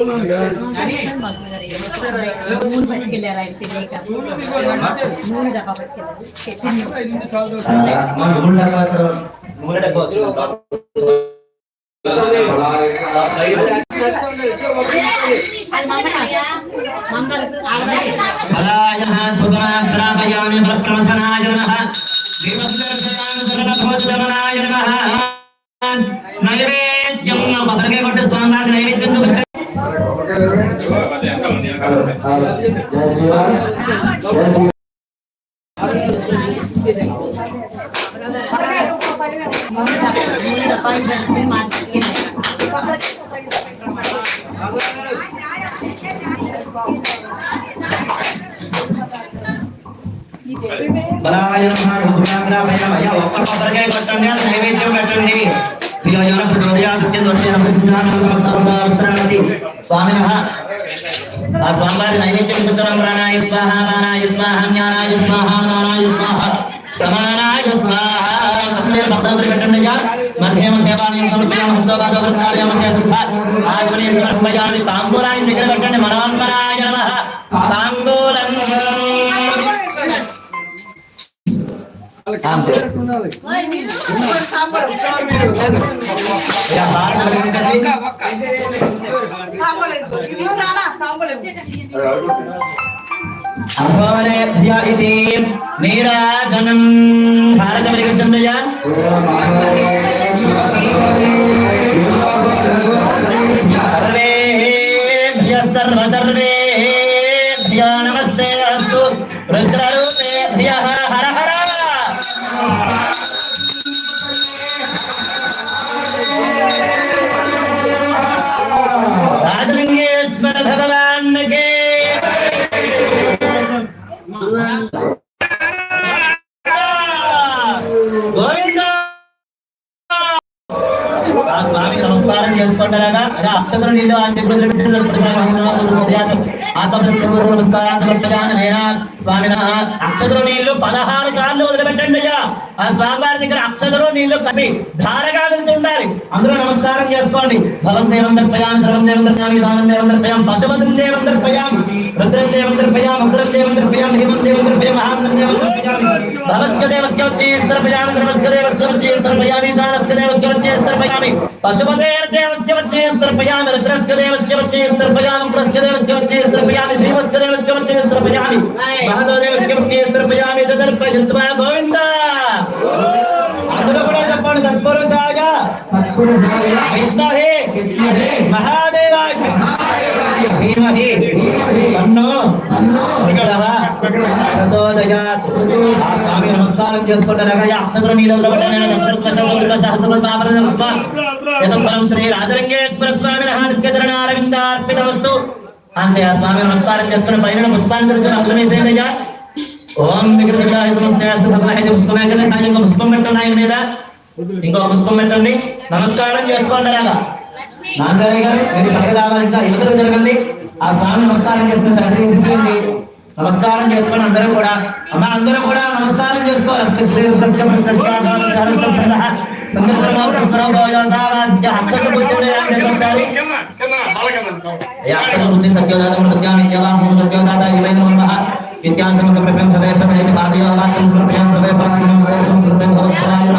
నూనె పట్టుకెళ్ళారు ఆయన తెలియక నూనె డబ్బా నైవేద్యం భద్రగే కొట్టి స్వామి నైవేద్యం బలాయ నమః రుద్రాగ్రామయ నమః ఒక్క కొబ్బరికాయ కొట్టండి అది నైవేద్యం పెట్టండి ప్రియోజన ప్రచోదయా సత్యం దొరికిన నమస్కారాసి స్వామినః ఆ స్వామివారి నైవేద్యం చూపించడం ప్రాణాయ స్వాహ మానాయ స్వాహ జ్ఞానాయ స్వాహ నానాయ స్వాహ సమానాయ స్వాహ. చెప్పలేదు పెట్టండి అయ్యా. మధ్య మధ్య వాణి సమర్పయామ హస్తోపాద వృక్షాలయ మధ్య తాంబూలాన్ని దగ్గర పెట్టండి. మనోన్మనాయ తాంబూలం. అంతే యా ఇది నీరాజనం. భారత వెలిగించండియా స్వామి నమస్కారం చేసుకుంటారా? అదే అక్షతలు నీళ్ళు ఆయన ఆత్మప్రత్యక్ష నమస్కారం సమర్పయామి నేనా? స్వామిన అక్షతలు నీళ్ళు పదహారు సార్లు వదిలిపెట్టండి అయ్యా. ఆ స్వామి వారి దగ్గర అక్షతలు నీళ్ళు కవి ధారగా వెళ్తుండాలి. భవం దేవం దర్పయామి సర్వం దేవం దర్పయామి స్వామి దేవం దర్పయామి పశుపతిం దేవం దర్పయామి రుద్రం దేవం దర్పయామి ఉగ్రం దేవం దర్పయామి హిమం దేవం దర్పయామి మహాత్మం దేవం దర్పయామి భవస్క దేవస్క ఉత్తేస్తర్పయామి సర్వస్క దేవస్క ఉత్తేస్తర్పయామి శానస్క దేవస్క ఉత్తేస్తర్పయామి పశుపతేర్ దేవస్క ఉత్తేస్తర్పయామి రుద్రస్క దేవస్క ఉత్తేస్తర్పయామి ప్రస్క దేవస్క ఉత్తేస్తర్పయామి భీమస్క దేవస్క ఉత్తేస్తర్పయామి మహదో దేవస్క ఉత్తేస్తర్పయామి ధీమహి తన్నో ప్రకటః ప్రచోదయాత్ ఆ స్వామి నమస్కారం చేసుకుంటారా అక్షర నీలవరవటన దశరథ శతవర్గ సహస్ర పాపరదర్ప యతం శ్రీ రాజలింగేశ్వర స్వామి దిగ్గజరణ అంతే ఆ స్వామి నమస్కారం చేసుకుని పైన పుష్పాన్ని ఓం పుష్పం పెట్టండి ఆయన మీద. ఇంకో పుష్పం పెట్టండి. నమస్కారం చేసుకోండి అలాగా. నాంజారి గారు మీరు పక్క రావాలి యువతలు జరగండి ఆ స్వామి నమస్కారం చేసుకుని సర్వీ శిశువుని నమస్కారం చేసుకొని అందరూ కూడా అమ్మ అందరూ కూడా నమస్కారం చేసుకోవాలి అస్త శ్రీ ప్రశ్న ప్రశ్న సందర్శనమావ ప్రశ్నమావ కూర్చొని ఒకసారి ఏ అక్షర కూర్చొని సత్యోదాతం विद्याश्रम समर्पण धरे धरे बाधिया वाक्यम समर्पण धरे परस्मरण समर्पण समर्पण धरे धरे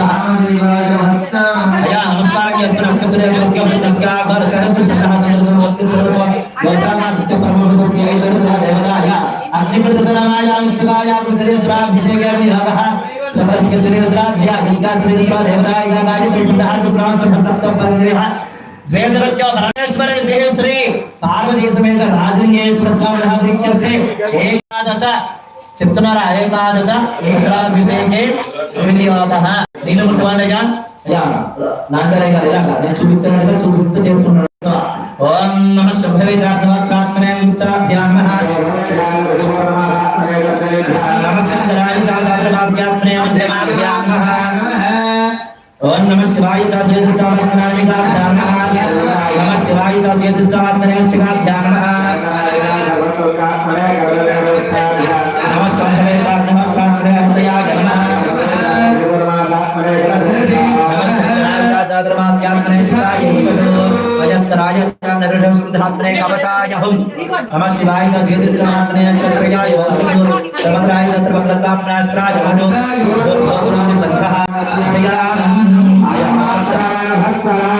या नमस्कार के स्मरण के सूर्य नमस्कार नमस्कार बर सरस्वती चित्तः संसम भक्ति सर्व वैशाना भक्ति परमोरस से ईश्वर देवताया अग्नि प्रदर्शनाय अनुष्ठाय पुरुषरे द्राभिषेक विधातः सतस्य श्रीरुद्राभ्या इसका श्रीरुद्रा देवताय गायत्री सिद्धः सुप्रांत सप्त बंदेह द्वे जगत्यो भरणेश्वर श्री श्री రాజలింగేశ్వర స్వామి ప్రీత్యర్థే ఏకాదశ చెప్తున్నారా ఏకాదశ ఏకాభిషేకే వినియోగ నేను ముట్టువాడయ్యా అయ్యా నాచార్య గారు ఇలాగా నేను చూపించాను చూపిస్తూ చేస్తున్నాను ఓం నమ శుభవే చాత్మనే చాభ్యాం నమ శంకరాయ చాచాద్రమాస్యాత్మనే మధ్యమాభ్యాం ఓం నమ శివాయ చాచేదృష్టాత్మనామికాభ్యాం నమ శివాయ చాచేదృష్టాత్మనేశ్చికాభ్యాం నమ मात्रे कवचाय हुम नमः शिवाय च ज्योतिष्कमात्मने नक्षत्रयाय वसुदेव सर्वत्राय च सर्वत्रत्वाप्रास्त्राय मनो दुर्घोषणाय बन्धः क्रियाम् आयमाच पूर्णेन्दुवाङ्गाम्